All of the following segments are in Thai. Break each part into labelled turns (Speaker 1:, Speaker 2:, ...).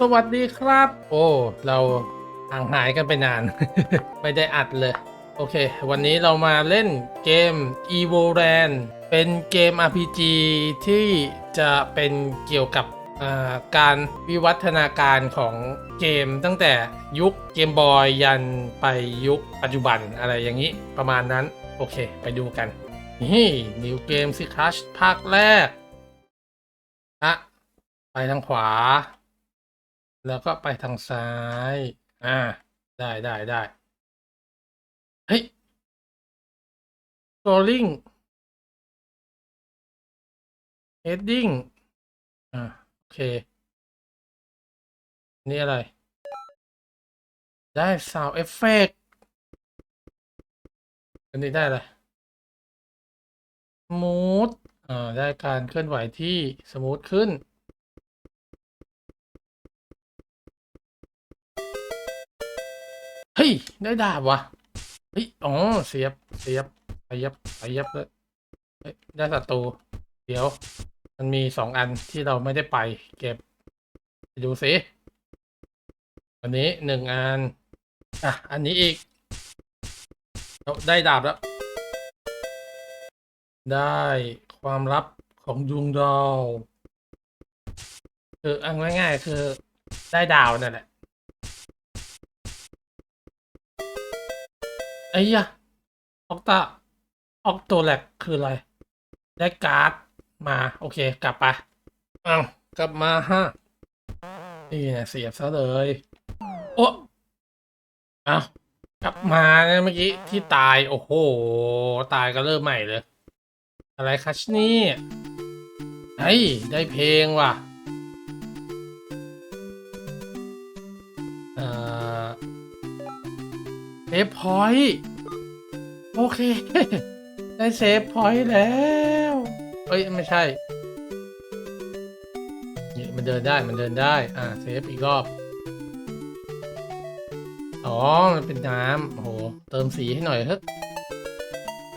Speaker 1: สวัสดีครับ โอ้ เราห่างหายกันไปนาน ไม่ได้อัดเลย โอเค วันนี้เรามาเล่นเกม Evo Land เป็นเกม RPG ที่จะเป็นเกี่ยวกับการวิวัฒนาการของเกมตั้งแต่ยุคเกมบอยยันไปยุคปัจจุบันอะไรอย่างนี้ประมาณนั้น โอเค ไปดูกัน นี่นิวเกมสิคัชภาคแรกอะไปทางขวา แล้วก็ไปทางซ้าย อ่า ได้ได้ได้ เฮ้ย scrolling heading อ่า โอเค นี่อะไร ได้ sound effect อันนี้ได้อะไร smooth อ่า ได้การเคลื่อนไหวที่สมูทขึ้น ฮ้ย ได้ดาบวะเฮ้ย อ๋อ เสียบ เสียบไปยับไปยับเลยเฮ้ยได้ศัตรู เดี๋ยว มันมีสองอันที่เราไม่ได้ไป เก็บไปดูสิ อันนี้หนึ่งอัน อะ อันนี้อีก ได้ดาบแล้ว ได้ความลับของยุงดาว คืออันง่ายๆคือได้ดาวนั่นแหละ ไอ้ยะออกตาออกตัวแหลกคืออะไร ได้การ์ดมา โอเค กลับไปอ้าวกลับมาฮะนี่นะเสียบซะเลย โอ้อ้าวกลับมาเนี่ยเมื่อกี้ที่ตาย โอ้โห ตายก็เริ่มใหม่เลย อะไรคัชนี่เฮ้ยได้เพลงว่ะ ฟพอยต์โอเค ได้เซฟพอยต์แล้ว เอ้ย ไม่ใช่นี่มันเดินได้มันเดินได้ อ่าเซฟอีกรอบ อ๋อ มันเป็นน้ำโอ้โห เติมสีให้หน่อยเถอะ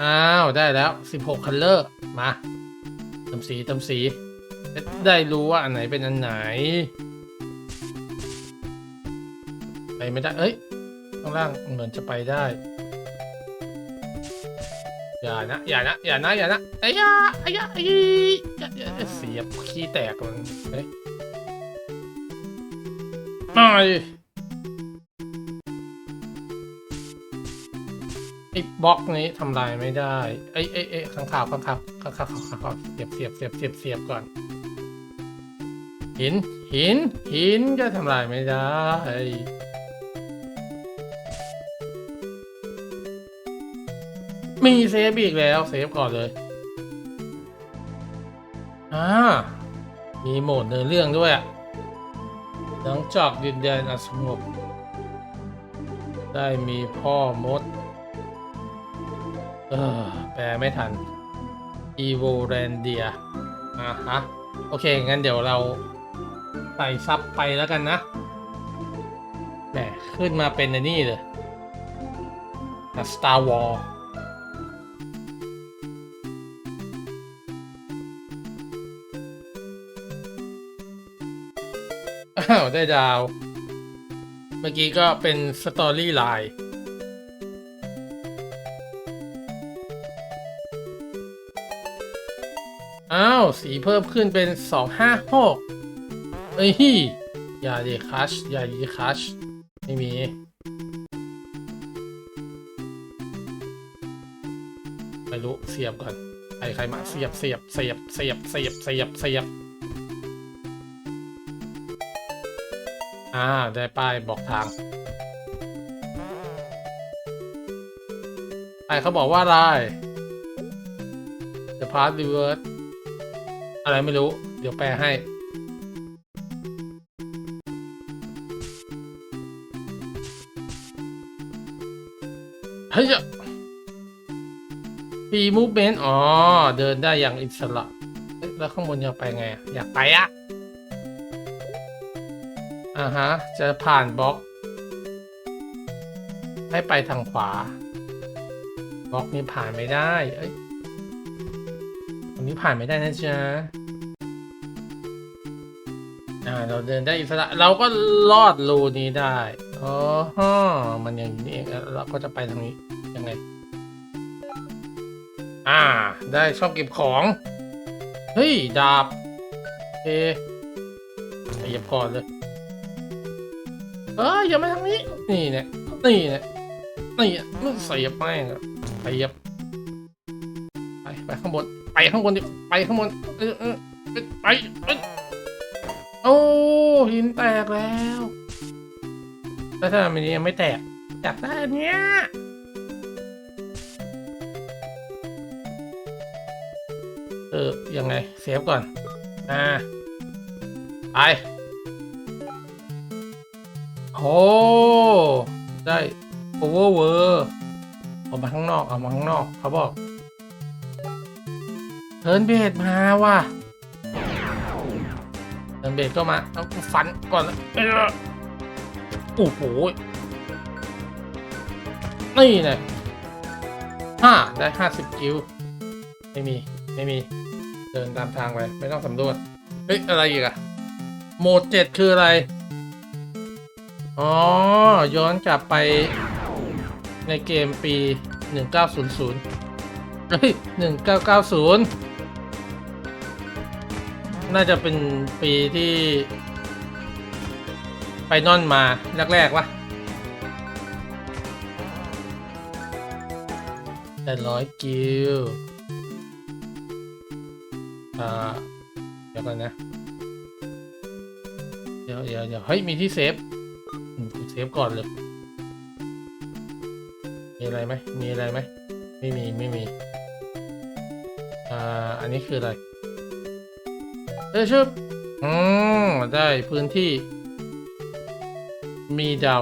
Speaker 1: อ้าว ได้แล้ว 16คัลเลอร์มา เติมสีเติมสีได้รู้ว่าอันไหนเป็นอันไหน ไปไม่ได้ เอ้ยางล่างเหมือนจะไปได้ อย่านะ อย่านะ อย่านะ อย่านะไอ้ยาไอ้ยาไอ้ยอย่าเสียบขี้แตกมันเฮ้ยไม่ไอ้บล็อกนี้ทำลายไม่ได้ไอ้ไอ้ไอ้ข้างข่าวข้างข่าวข้างข่าวข้างข่าวเสียบเสียบเสียบเสียบเสียบก่อน หิน หิน หินก็ทำลายไม่ได้ มีเซฟอีกแล้วเซฟก่อนเลยอ่ามีโหมดเนื้อเรื่องด้วยอะหลังจากดินแดนอสงบได้มีพ่อมด เออ แปลไม่ทัน e v o r a n d i a อะฮะ โอเค งั้นเดี๋ยวเราใส่ซับไปแล้วกันนะแหมขึ้นมาเป็นอันนี้เลย Star Wars อ้าวได้ดาว เมื่อกี้ก็เป็นสตอรี่ไลน์อ้าว สีเพิ่มขึ้นเป็นสองห้าหกเอ้ยอย่าดีคัชอย่าดีคัชไม่มีไม่รู้เสียบก่อนใครใครมาเสียบเสียบเสียบเสียบเสียบเสียบเสียบ อ่า ได้ป้ายบอกทางไอเขาบอกว่าอะไร The Path Reverse อะไรไม่รู้ เดี๋ยวแปลให้ เฮ้ยฟีมูเมนต์อ๋อ เดินได้อย่างอิสระ แล้วข้างบนจะไปไงอะอยากไปอะ อ่าฮะ จะผ่านบล็อก ให้ไปทางขวา บล็อกนี้ผ่านไม่ได้ เอ้ยตรงนี้ผ่านไม่ได้นะจ๊ะอ่า เราเดินได้อิสระ เราก็ลอดรูนี้ได้อ๋อฮะมันอย่างนี้เองแล้วเราก็จะไปทางนี้ ยังไง อ่า ได้ชองเก็บของ เฮ้ย ดาบ เอขยับก่อนเลย เอ้ยอย่ามาทางนี้ นี่เนี่ยนี่เนี่ยนี่อะใส่ยับแม่งอะไปยับไปไปข้างบน ไปข้างบนดิไปข้างบนเออเออไปโอ้หินแตกแล้วแล้วถ้ามันยังไม่แตกอยากได้อันเนี้ยเออยังไงเซฟก่อนอ่าไป โอ้ได้โอเวอร์เวอร์ออกมาข้างนอกเอามาข้างนอกเขาบอกเทิร์นเบดมาว่ะเทิร์นเบดก็มาเอาฟันก่อนเออโอ้โหนี่ไงห้าได้ห้าสิบกิวไม่มีไม่มีเดินตามทางไปไม่ต้องสำรวจเฮ้ยอะไรอีกอะโหมดเจ็ดคืออะไร อ๋อ ย้อนกลับไปในเกมปี 1900เฮ้ย1990 น่าจะเป็นปีที่ ไปนอนมาแรกๆวะแต่ร้อยกิลอ่า เดี๋ยวก่อนนะ เดี๋ยวเดี๋ยวเดี๋ยวเฮ้ย มีที่เซฟ ฟก่อนเลย มีอะไรไหมมีอะไรไหมไม่มีไม่มี อ่า อันนี้คืออะไรเออชึบอืมได้พื้นที่ มีดาว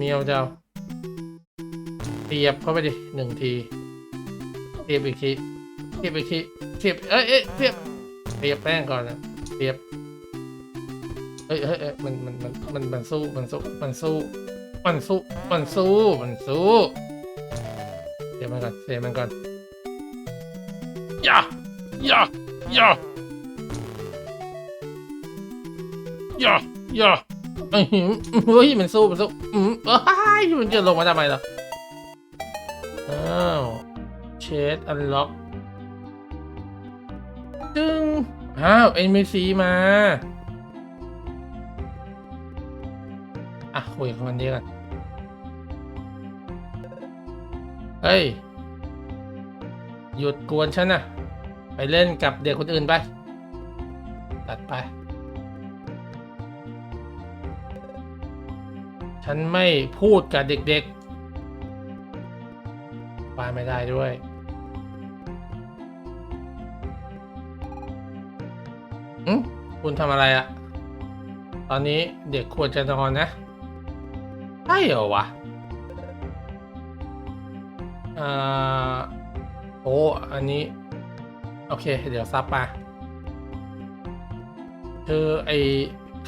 Speaker 1: มีเอาดาวเทียบเข้าไปดิหนึ่งทีเทียบอีกทีเทียบอีกทีเทียบเอ้ยเอ้ยเทียบเทียบแป้งก่อนนะเทียบ เอ้ยเอ้ยเอ้ยมันมันมันมันมันสู้มันสู้มันสู้มันสู้มันสู้มันสู้เสียมันก่อนเสียมันก่อนอย่าอย่าอย่าอย่าอย่าเอ้ยเฮ้ยมันสู้มันสู้อืมเอ้ยมันจะลงมาทำไมล่ะอ้าวเชดอันล็อกจึงอ้าวเอ็นบีซีมา คุยกับมันดีกันเฮ้ย หยุดกวนฉันนะไปเล่นกับเด็กคนอื่นไป ตัดไป ฉันไม่พูดกับเด็กๆไปไม่ได้ด้วยอืมคุณทำอะไรอะตอนนี้เด็กควรจะนอนนะ ใช่เหรอวะอ่าโอ้อันนี้ โอเค เดี๋ยวซับมาคือไอ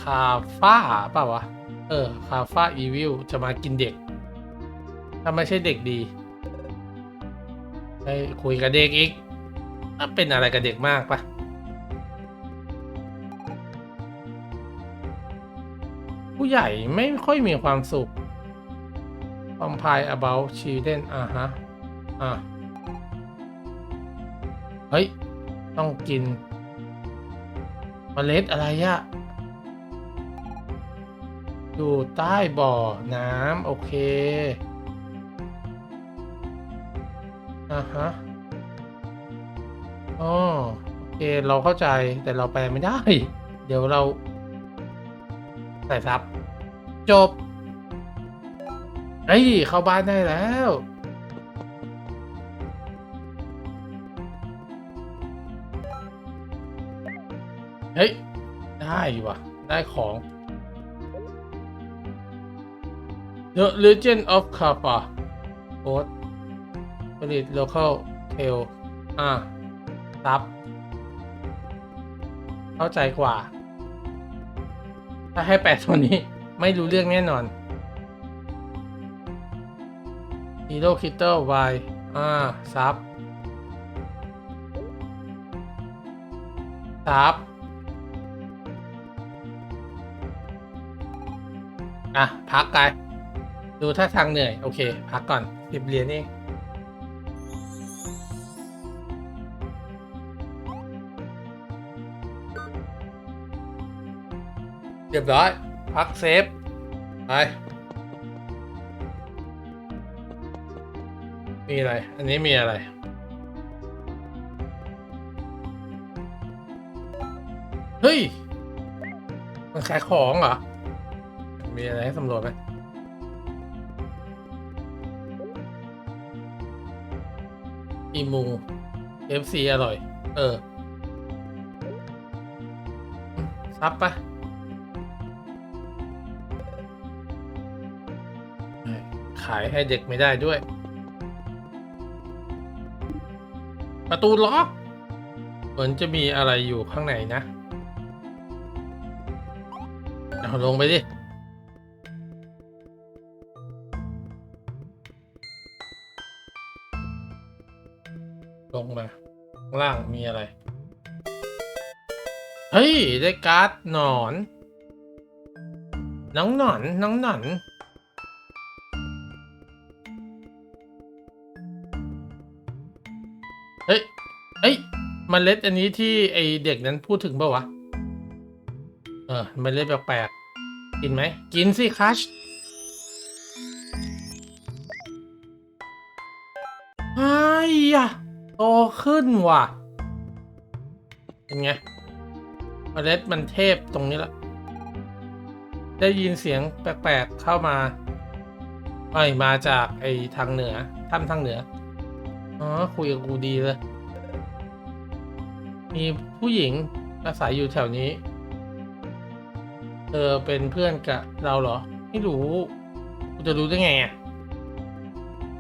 Speaker 1: คาฟ้าป่าวะ เออ คาฟ้าอีวิลจะมากินเด็ก ถ้าไม่ใช่เด็กดีไปคุยกับเด็กอีกอะเป็นอะไรกับเด็กมากปะผู้ใหญ่ไม่ค่อยมีความสุข Compile about children อ่าฮะ อะเฮ้ย ต้องกินเมล็ดอะไรอะอยู่ใต้บ่อน้ำโอเค อ่าฮะอ๋อโอเค เราเข้าใจแต่เราแปลไม่ได้ เดี๋ยวเรา ใส่ซับ จบ เฮ้ยเข้าบ้านได้แล้ว เฮ้ย ได้ว่ะ ได้ของ The Legend of Kappa Code ผลิต local tail อะซับ เข้าใจกว่า ถ้าให้แปดตัวนี้ไม่รู้เรื่องแน่นอน Hero Kitter Y อ่าซับซับอะ พักกันดูท่าทางเหนื่อย โอเค พักก่อนสิบเหรียญเองเรียบร้อย พักเซฟ ไป มีอะไร อันนี้มีอะไร เฮ้ย มันขายของเหรอ มีอะไรให้สำรวจไหมอีมู FC อร่อย เออ ซับปะขายให้เด็กไม่ได้ด้วย ประตูล็อกเหมือนจะมีอะไรอยู่ข้างในนะเอาลงไปดิลงมาล่างมีอะไร เฮ้ย ได้การ์ดหนอน น้องหนอน น้องหนอน เฮ้ยเมล็ดอันนี้ที่ไอเด็กนั้นพูดถึงปล่าวะ เออเมล็ดแปลกๆ กินไหม กินสิคัชไอ้ยะโตขึ้นว่ะ เป็นไงเมล็ดมันเทพตรงนี้ละ ได้ยินเสียงแปลกๆ เข้ามาไอ้มาจากไอ้ทางเหนือถ้ำทางเหนือ อ๋อ คุยกับกูดีเลย มีผู้หญิงอาศัยอยู่แถวนี้ เธอเป็นเพื่อนกับเราเหรอ ไม่รู้กูจะรู้ได้ไงอะ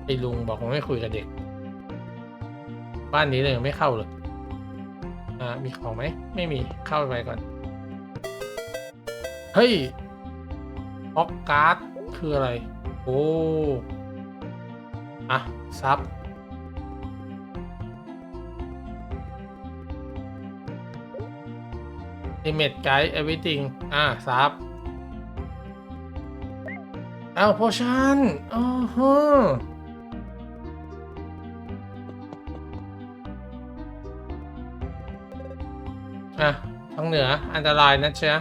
Speaker 1: ไอ้ลุงบอกว่าไม่คุยกับเด็ก บ้านนี้เลยไม่เข้าเลยอ่ามีของไหม ไม่มีเข้าไปก่อน เฮ้ยออกการ์ดคืออะไร โอ้อะซับ Image Guide Everything อ่าซับเอาโพชั่นอ๋อฮะอะทางเหนืออันตรายนะเชีย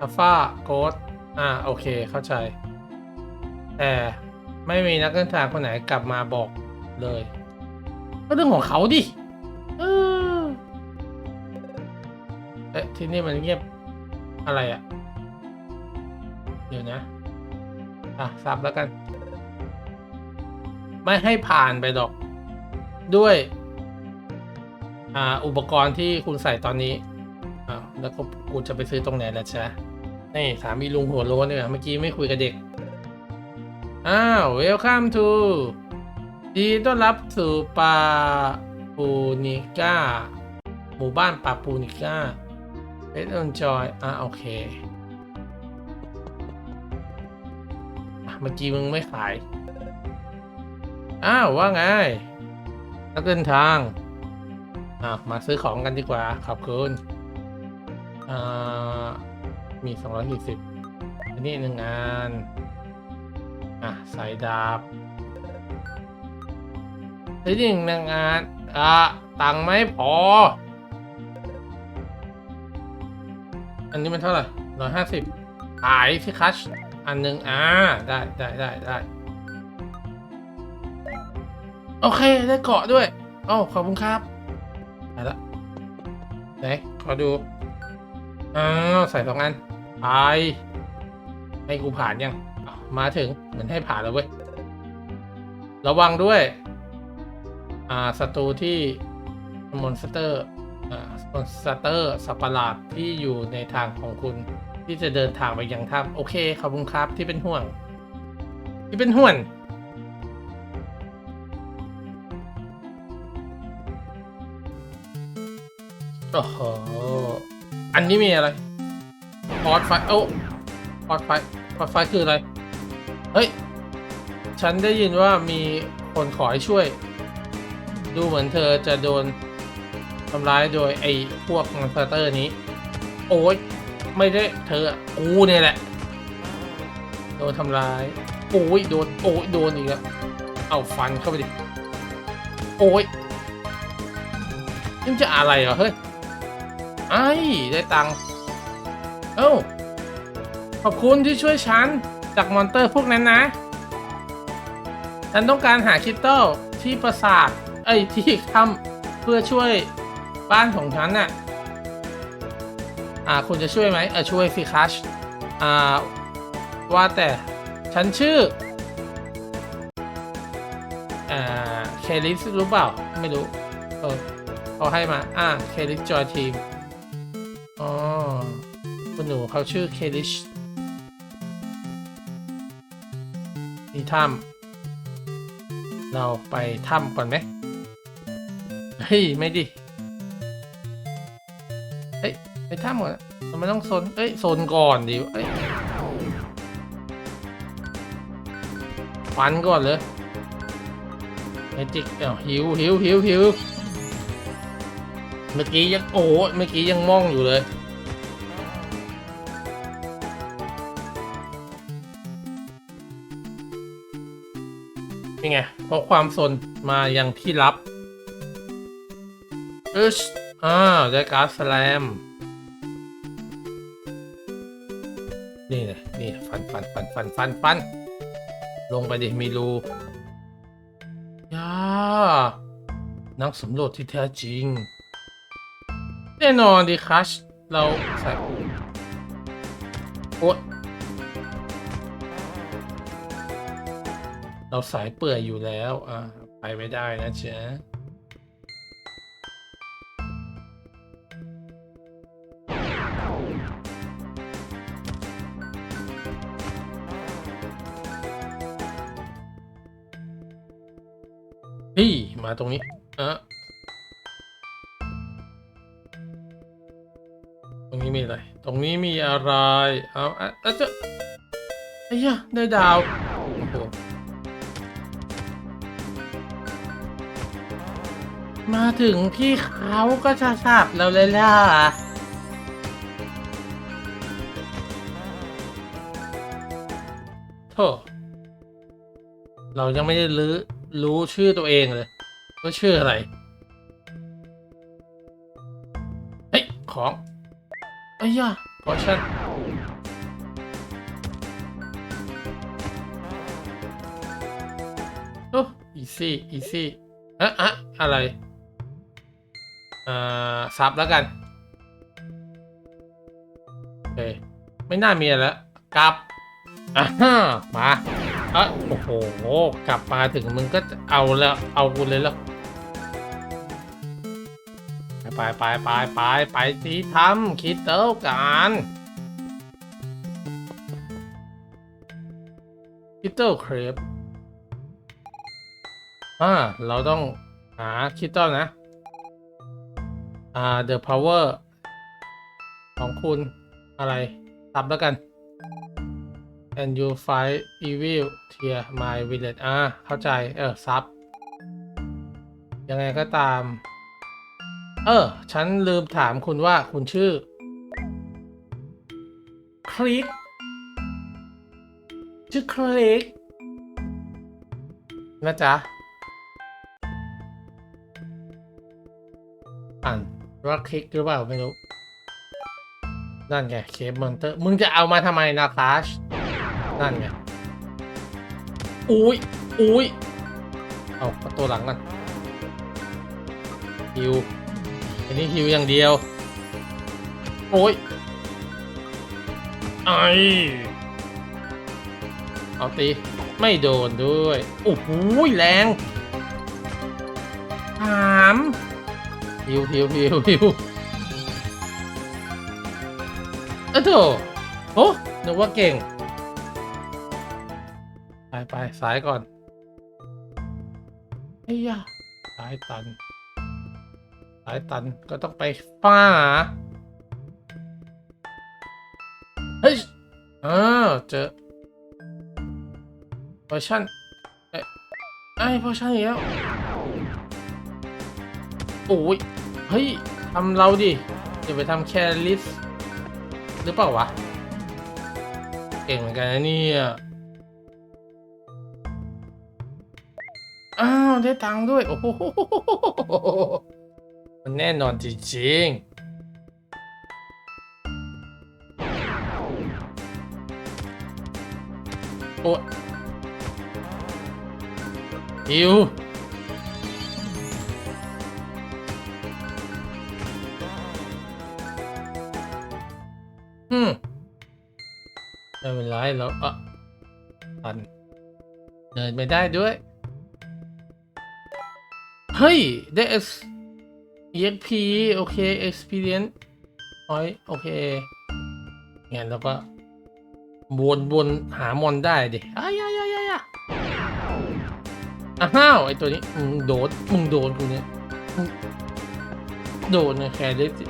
Speaker 1: อัลฟาโกดอ่า โอเค เข้าใจ แต่ไม่มีนักเดินทางคนไหนกลับมาบอกเลย ก็เรื่องของเขาดิ ที่นี่มันเงียบอะไรอะ่ะ เดี๋ยวนะ อะซับแล้วกัน ไม่ให้ผ่านไปดอก ด้วย อ่า อุปกรณ์ที่คุณใส่ตอนนี้อ่าแล้วก็กูจะไปซื้อตรงไหนล่ะจ๊ะนี่สามีลุงหัวโล้นเนี่ยเมื่อกี้ไม่คุยกับเด็ก อ้าว welcome to ดีต้อนรับสู่ปาปูนิก้า หมู่บ้านปาปูนิก้า Let's enjoy อะโอเคอะเมื่อกี้มึงไม่ขาย อ้าว ว่าไงนักเดินทาง อะ มาซื้อของกันดีกว่า ขอบคุณ อ่า มีสองร้อยสี่สิบอันนี้หนึ่งงาน อะ สายดาบอ้นี่หนึ่งงาน อะ ตังค์ไม่พอ นนี้มันเท่าไหร่ร้อยห้าสิบขายสิคัชอันหนึ่งอ่า ได้ได้ได้ได้ โอเค ได้เกาะด้วยโอ้ขอบคุณครับไปละไหน ขอดู อ้าว ใส่สองอันไปให้กูผ่านยัง มาถึง เหมือนให้ผ่านแล้วเว้ย ระวังด้วย อ่าศัตรูที่มอนสเตอร์ อ่ามอนสเตอร์สัตว์ประหลาดที่อยู่ในทางของคุณ ที่จะเดินทางไปยังถ้ำโอเคขอบคุณครับที่เป็นห่วง ที่เป็นห่วงโอ้โหอันนี้มีอะไรพอดไฟโอ้พอดไฟพอดไฟคืออะไร เฮ้ย ฉันได้ยินว่ามีคนขอให้ช่วย ดูเหมือนเธอจะโดน ทำร้ายโดยไอ้พวกมอนสเตอร์นี้ โอ้ยไม่ได้เธอกูเนี่ยแหละ โดนทำร้าย โอ้ยโดนโอ้ยโดนอีกแล้วเอาฟันเข้าไปดิ โอ้ยนี่มันจะอะไรเหรอเฮ้ยไอ้ได้ตังค์เอ้าขอบคุณที่ช่วยฉัน จากมอนเตอร์พวกนั้นนะ ฉันต้องการหาคริสตัลที่ปราสาท เอ้ยที่ถ้ำเพื่อช่วย บ้านของฉันน่ะอ่าคุณจะช่วยไหมเออช่วยสิคัชอ่าว่าแต่ฉันชื่ออ่าเคลิสรู้เปล่า ไม่รู้เออเขาให้มา อ่าเคลิสจอยทีมอ๋อคุณหนูเขาชื่อเคลิชนี่ถ้ำเราไปถ้ำก่อนไหมเฮ้ย ไม่ดิ เฮ้ยไปถ้ำก่อนอะทำไมต้องโซนเอ้ยโซนก่อนดิเอ้ยฟันก่อนเลยเมจิกเอ้าหิวหิวหิวหิวเมื่อกี้ยังโอ้เมื่อกี้ยังมองอยู่เลยนี่ไงเพราะความสนมาอยังที่รับเอึช อ่าได้การ์ดสแลม นี่เลยนี่ฟันฟันฟันฟันฟันฟันลงไปดิมีรูย่านักสำรวจที่แท้จริง แน่นอนดิคัช เราใส่โอ๊ยเราสายเปื่อยอยู่แล้ว อ่า ไปไม่ได้นะเจ๊ มาตรงนี้อะตรงนี้มีอะไร ตรงนี้มีอะไร เอาอะอะเจะไอ้ยะได้ดาว โอ้โห มาถึงพี่เขาก็จะทราบเราเลยล่ะโธ่เรายังไม่ได้รู้รู้ชื่อตัวเองเลย ว่าชื่ออะไร เฮ้ย ของไอ้ยะพอชั่นโอ้อีซี่ อีซี่อะอะอะไร อ่าซับแล้วกันโอเคไม่น่ามีแล้วกลับอะฮะมาเอะโอ้โห กลับมาถึงมึงก็เอาแล้ว เอากูเลยแล้ว ไปไปไปไปไปสีทำคิดเต้ากันคิดเต้าเครปอ่าเราต้องหาคิดเต้านะ อ่า the power ของคุณอะไรตับแล้วกัน and you fight evil tear my village อ่าเข้าใจ เออซับยังไงก็ตาม เออ ฉันลืมถามคุณว่าคุณชื่อ คลิก ชื่อคลิก นะจ๊ะ อ่านว่าคลิกหรือเปล่าไม่รู้ นั่นไงเคปมอนเตอร์ มึงจะเอามาทำไมนะคลาชนั่นไง อุ้ยอุ้ยเอาประตูหลังกันฮิว อันนี้ฮิวอย่างเดียว โอ้ยไอเอาตี ไม่โดนด้วย โอ้โหแรงถามฮิวฮิวฮิวฮิวเอ้าโถโอ้นึกว่าเก่ง ไปไปสายก่อนไอ้ยะสายตัน สายตันก็ต้องไปฟ้าเฮ้ยเออเจอพอชั่นเอ้ไอ้พอชั่นอีกแล้วโอ้ยเฮ้ยทำเราดิจะไปทำแคลิสหรือเปล่าวะ เก่งเหมือนกันนะเนี่ย อ้าว ได้ตังค์ด้วย โอ้โห มันแน่นอนจริงๆโอ้หิวอืมไม่เป็นไรแล้วอะตันเดินไม่ได้ด้วย เฮ้ย ได้ X EXP โอเค Experience Point โอเคงั้นแล้วก็วนวนหามอนได้ดิอ้ายายายายาอ้าวไอตัวนี้มึงโดนมึงโดนกูเนี่ยโดนนะแคร์ได้สิ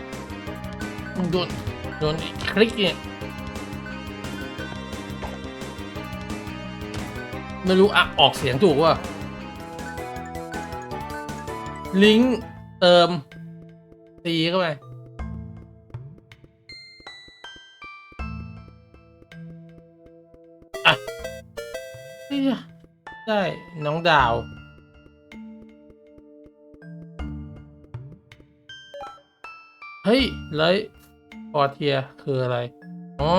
Speaker 1: มึงโดนโดนไอ้คลิกเนี่ยไม่รู้อะออกเสียงถูกว่าลิงก์เติม ตีเข้าไปอะเฮ้ได้น้องดาวเฮ้ยเลยพอเทียคืออะไร อ๋อ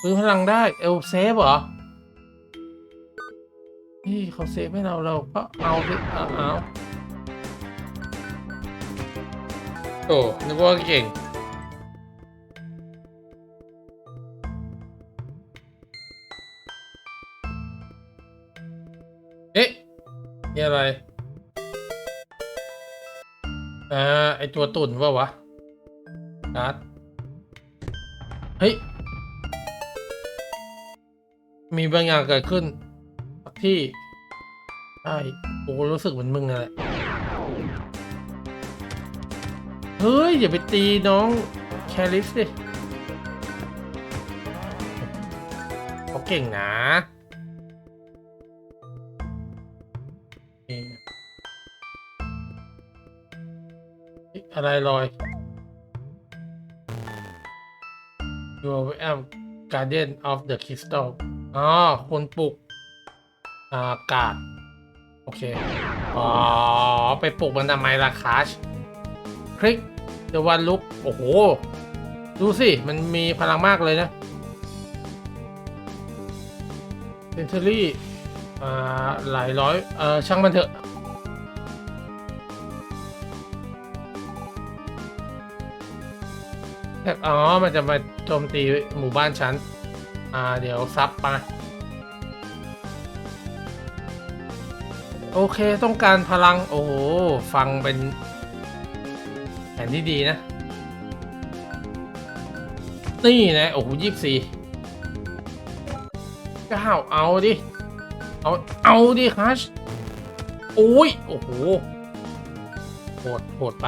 Speaker 1: ปืนพลังได้ เอลเซฟเหรอ นี่เขาเซฟให้เราเราก็เอาไปเอา โอ้นึกว่าเก่ง เอ๊ะนี่อะไร อ่า ไอตัวตุ่นว่าวะการ์ดเฮ้ย มีบางอย่างเกิดขึ้นที่ใช่โอ้รู้สึกเหมือนมึงอะไร เฮ้ย อย่าไปตีน้องแคลิสดิเขาเก่งนะอะไรลอย You are guardian of the crystal อ๋อคนปลุก อากาศ โอเค อ๋อ ไปปลุกมันทำไมล่ะคัชคลิก เดวันลุกโอ้โห ดูสิ มันมีพลังมากเลยนะเซนเทอรี่อ่าหลายร้อยเออช่างมันเถอะอ๋อ มันจะมาโจมตีหมู่บ้านฉัน อ่า เดี๋ยวซับมาโอเค ต้องการพลัง โอ้โห ฟังเป็น นที่ดีนะ นี่นะ โอ้โหยี่สี่เก้าเอาดิ เอา เอาดิคัชโอ้ย โอ้โหโหดโหดไป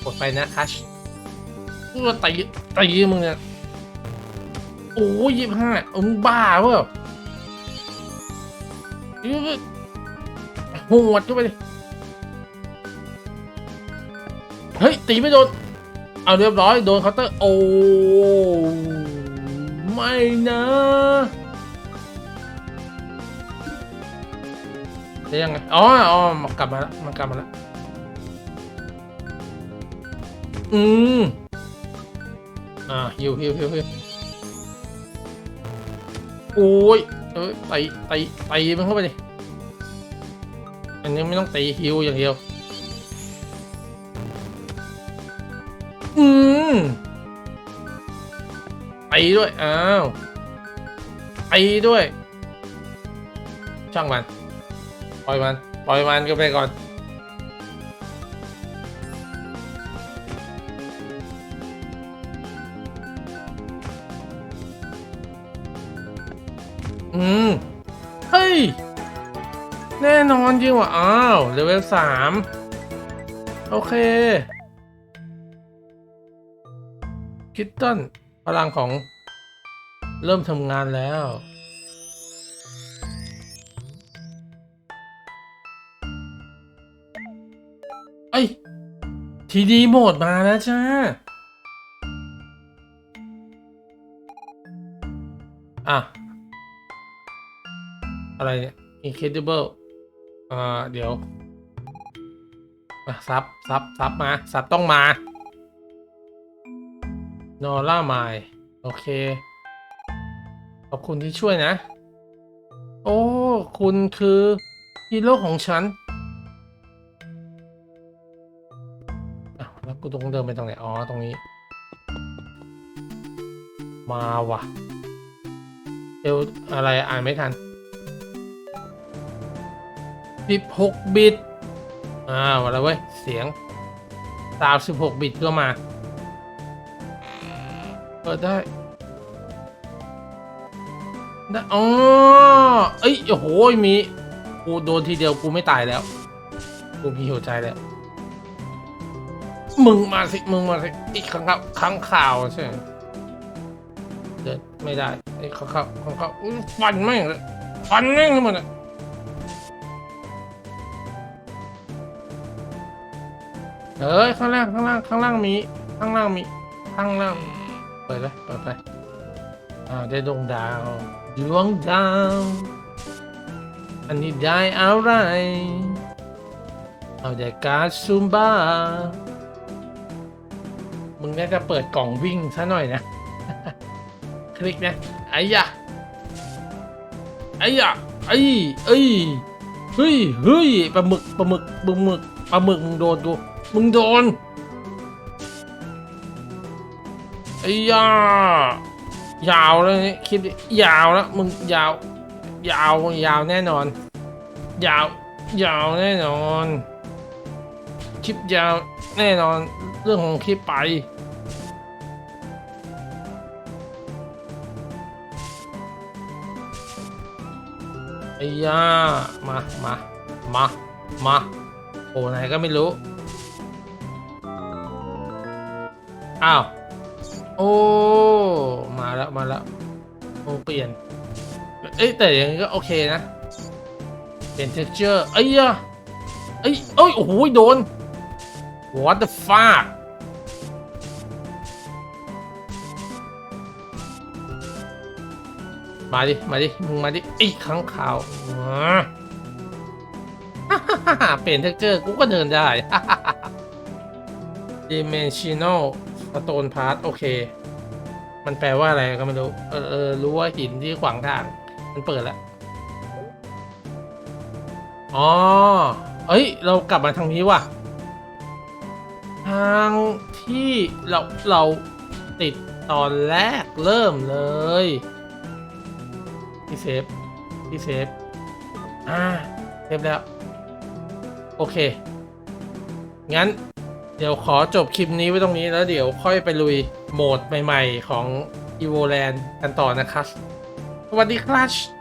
Speaker 1: โหดไปนะคัชก็ตีตีมึงเนี่ยโอ้ยยี่ห้ามึงบ้าเปล่าหดเข้าไปดิ เฮ้ย ตีไม่โดน เอาเรียบร้อย โดนเคาน์เตอร์ โอ้ ไม่นะได้ยังไง อ๋ออ๋อมากลับมาแล้วมันกลับมาแล้ว อืมอ่าฮิวฮิวฮิวฮิวโอ้ยเอ้ยตีตีตีมันเข้าไปดิ อันนี้ไม่ต้องตีฮิวอย่างเดียว อืมตีด้วย อ้าวตีด้วย ช่างมัน ปล่อยมัน ปล่อยมันก็ไปก่อน อืม เฮ้ย แน่นอนจริงว่ะ อ้าวเลเวลสาม โอเค คิตตันพลังของเริ่มทำงานแล้วเอ้ยทีดีโหมดมาแล้วจ้า อะ อะไรเนี่ย incredible เอ่อเดี๋ยวอะซับซับซับมาซับต้องมา นอร่าไมล์โอเค ขอบคุณที่ช่วยนะ โอ้ คุณคือฮีโร่ของฉันอ้าแล้วกูต้องเดินไปตรงไหน อ๋อ ตรงนี้ มาว่ะเอวอะไรอ่านไม่ทัน 16 บิต อ่ามาแล้วเว้ย เสียงตาม16 บิตก็มา เปิดได้ได้อ๋อเอ้ยโอ้โหมีกูโดนทีเดียวกูไม่ตายแล้ว กูมีหัวใจแล้ว มึงมาสิ มึงมาสิอีกครั้งครับครั้งข่าวใช่ไหมเดินไม่ได้ไอ้ข้างข่าวข้างข่าวอุ๊ยฟันแม่งเลยฟันแม่งทั้งหมดอะเอ้ยข้างล่างข้างล่างข้างล่างมีข้างล่างมีข้างล่าง ปิดเลยเปิดไปอ่าได้ดวงดาวดวงดาว อันนี้ได้อะไรเอาได้การ์ดซูมบ้า มึงน่าจะเปิดกล่องวิ่งซะหน่อยนะ คลิกนะไอ้ยะไอ้ยะไอ้ไอ้เฮ้ยเฮ้ยปลาหมึกปลาหมึกปลาหมึกปลาหมึกมึงโดนกูมึงโดน ไอ้ยายาวแล้วนี่คลิปยาวแล้วมึงยาว ยาวยาวแน่นอน ยาวยาวแน่นอน คลิปยาวแน่นอนเรื่องของคลิปไปไอ้ย่ามามามามาโอ้ไหนก็ไม่รู้ อ้าว โอ้ มาแล้วมาแล้วโอ้เปลี่ยน เอ้ยแต่อย่างนี้ก็โอเคนะ เปลี่ยน texture ไอ้ยะเอ้เอ้ยโอ้โหโดน what the fuck มาดิ มาดิ มึงมาดิไอ้ข้างข่าวอ่าเปลี่ยน texture กูก็เดินได้ dimensional stone part โอเค มันแปลว่าอะไรก็ไม่รู้ เออเออรู้ว่าหินที่ขวางทาง มันเปิดแล้ว อ๋อ เอ้ย เรากลับมาทางนี้ว่ะ ทางที่เราเราติดตอนแรกเริ่มเลยพี่เซฟพี่เซฟ อ่า เซฟแล้ว โอเค งั้น เดี๋ยวขอจบคลิปนี้ไว้ตรงนี้แล้วเดี๋ยวค่อยไปลุยโหมดใหม่ ๆ ของ e v o l a n d กันต่อนะครับ สวัสดีครับ